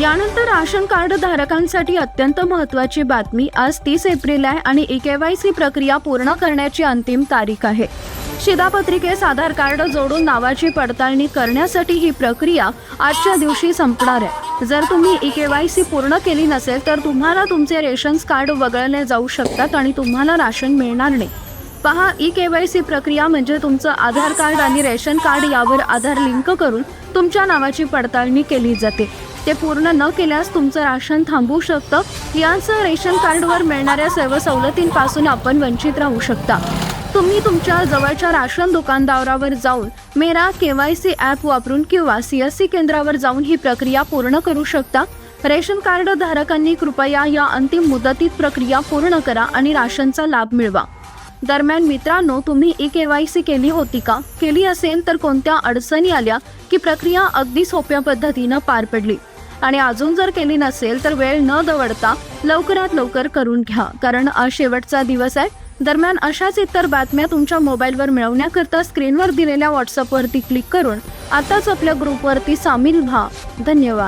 यानंतर ration card धारकांसाठी अत्यंत महत्त्वाची बातमी. आज तीस एप्रिल आहे आणि ई के वाय सी प्रक्रिया पूर्ण करण्याची अंतिम तारीख आहे. शिधापत्रिकेस आधार कार्ड जोडून नावाची पडताळणी करण्यासाठी ही प्रक्रिया आजच्या दिवशी संपणार आहे. जर तुम्ही ई के वाय सी पूर्ण केली नसेल तर तुम्हाला तुमचे रेशन कार्ड वगळले जाऊ शकतात आणि तुम्हाला राशन मिळणार नाही. पहा ई के वाय सी प्रक्रिया म्हणजे तुमचं आधार कार्ड आणि रेशन कार्ड यावर आधार लिंक करून तुमच्या नावाची पडताळणी केली जाते. ते पूर्ण न केल्यास तुमचं राशन थांबू शकतं. यासह रेशन कार्डवर मिळणाऱ्या सर्व सवलतींपासून आपण वंचित राहू शकता. तुम्ही तुमच्या जवळच्या राशन दुकानदारावर जाऊन मेरा के वाय सी ॲप वापरून किंवा सी एस सी केंद्रावर जाऊन ही प्रक्रिया पूर्ण करू शकता. रेशन कार्ड धारकांनी कृपया या अंतिम मुदतीत प्रक्रिया पूर्ण करा आणि राशनचा लाभ मिळवा. दरम्यान मित्रांनो तुम्ही ई के वाय सी केली होती का? केली असेल तर कोणत्या अडचणी आल्या की प्रक्रिया अगदी सोप्या पद्धतीनं पार पडली? आणि अजून जर केली नसेल तर वेळ न दवडता लवकरात लवकर करून घ्या कारण आज शेवटचा दिवस आहे. दरम्यान अशाच इतर बातम्या तुमच्या मोबाईलवर मिळवण्याकरता स्क्रीनवर दिलेल्या व्हॉट्सअपवरती क्लिक करून आताच आपल्या ग्रुपवरती सामील व्हा. धन्यवाद.